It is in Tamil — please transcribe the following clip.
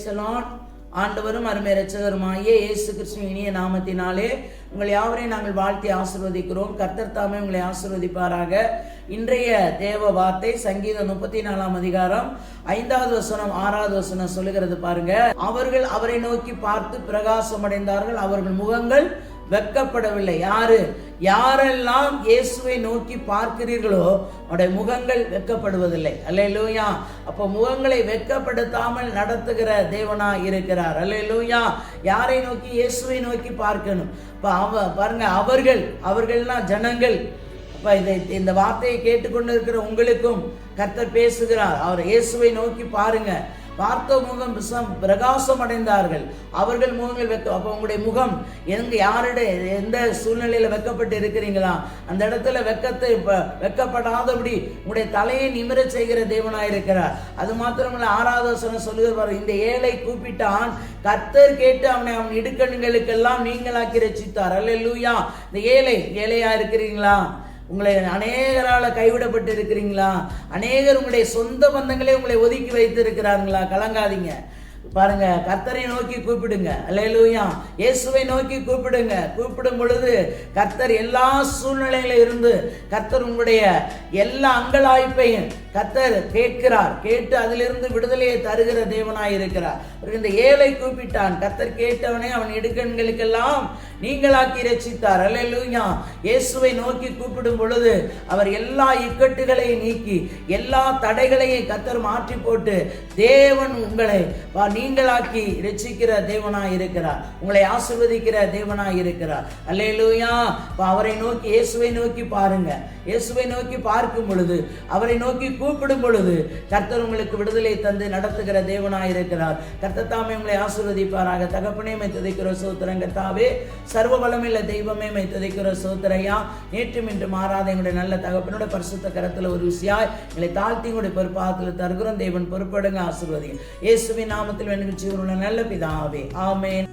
பிரைசலான் ஆண்டவரும் அருமை ரட்சகருமாகிய இயேசு கிறிஸ்துவின் இனிய நாமத்தினாலே உங்களை யாவரையும் நாங்கள் வாழ்த்தி ஆசிர்வதிக்கிறோம். கர்த்தர் தாமே உங்களை ஆசிர்வதிப்பாராக. இன்றைய தேவ வார்த்தை சங்கீதம் முப்பத்தி நாலாம் அதிகாரம் ஐந்தாவது வசனம் ஆறாவது வசனம் சொல்லுகிறது பாருங்க. அவர்கள் அவரை நோக்கி பார்த்து பிரகாசம் அடைந்தார்கள் அவர்கள் முகங்கள் வெட்கப்படவில்லை. யாரு? யாரெல்லாம் இயேசுவை நோக்கி பார்க்கிறீர்களோ அவருடைய முகங்கள் வெட்கப்படுவதில்லை. அல்லேலூயா. அப்போ முகங்களை வெட்கப்படுத்தாமல் நடத்துகிற தேவனா இருக்கிறார். அல்லேலூயா. யாரை நோக்கி? இயேசுவை நோக்கி பார்க்கணும். இப்போ அவ பாருங்க அவர்கள் அவர்கள்னா ஜனங்கள். இப்போ இதை இந்த வார்த்தையை கேட்டுக்கொண்டு இருக்கிற உங்களுக்கும் கர்த்தர் பேசுகிறார். அவர் இயேசுவை நோக்கி பாருங்க. பார்த்த முகம் பிரகாசம் அடைந்தார்கள் அவர்கள் முகங்கள் வெக்க அப்போ உங்களுடைய முகம் எங்க யாருடைய எந்த சூழ்நிலையில வெக்கப்பட்டு இருக்கிறீங்களா? அந்த இடத்துல வெக்கத்தை வெக்கப்படாதபடி உங்களுடைய தலையை நிமிர செய்கிற தேவனாயிருக்கிறார் அது மாத்திரமல்ல ஆராதோசனை வசனம் சொல்லுகிறார் இந்த ஏழை கூப்பிட்டான் கர்த்தர் கேட்டு அவனை அவன் இடுக்கண்களுக்கெல்லாம் நீங்களாக்கி ரசித்தார் அல்லேலூயா. இந்த ஏழை ஏழையா இருக்கிறீங்களா? உங்களை அநேகரால் கைவிடப்பட்டு இருக்கிறீங்களா அநேகர் உங்களுடைய சொந்த பந்தங்களே உங்களை ஒதுக்கி வைத்து இருக்கிறாங்களா கலங்காதீங்க. பாருங்க கர்த்தரை நோக்கி கூப்பிடுங்க. அல்லேலூயா. இயேசுவை நோக்கி கூப்பிடுங்க. கூப்பிடும் பொழுது கர்த்தர் எல்லா சூழ்நிலையில இருந்து கர்த்தர் உங்களுடைய எல்லா அங்கலாய்ப்பையும் கர்த்தர் கேட்கிறார். கேட்டு அதிலிருந்து விடுதலையை தருகிற தேவனாய் இருக்கிறார். இந்த ஏழை கூப்பிட்டான். கர்த்தர் கேட்டவனே அவன் இடுக்கண்களுக்கெல்லாம் நீங்களாக்கி ரசித்தார் அல்லேலூயா. இயேசுவை நோக்கி கூப்பிடும் பொழுது அவர் எல்லா இக்கட்டுகளையும் நீக்கி எல்லா தடைகளையும் கத்தர் மாற்றி போட்டு தேவன் உங்களை நீங்களாக்கி ரட்சிக்கிற தேவனாக இருக்கிறார். உங்களை ஆசிர்வதிக்கிற தேவனாக இருக்கிறார். அல்லையிலூயா இப்போ அவரை நோக்கி இயேசுவை நோக்கி பாருங்க. இயேசுவை நோக்கி பார்க்கும் பொழுது அவரை நோக்கி கூப்பிடும் பொழுது கர்த்தர் உங்களுக்கு விடுதலை தந்து நடத்துகிற தேவனாக இருக்கிறார். கர்த்தர் தாமே உங்களை ஆசிர்வதிப்பாராக. தகப்பனே மை துதைக்கிற சோத்திரங்க தாவே. சர்வ வளமில்ல தெய்வமே மை துதைக்கிற சோத்திரையா. நேற்றும் இன்று மாறாத எங்களுடைய நல்ல தகப்பனோட பரிசுத்த கரத்தில் ஒரு விஷயாய் எங்களை தாழ்த்தி உங்களுடைய பொறுப்பாகத்தில் தருகிறோம். தேவன் பொறுப்படுங்க ஆசிர்வதிங்க. இயேசுவின் நாமத்தில் வெண்ணிச்சு நல்ல பிதாவே. ஆமேன்.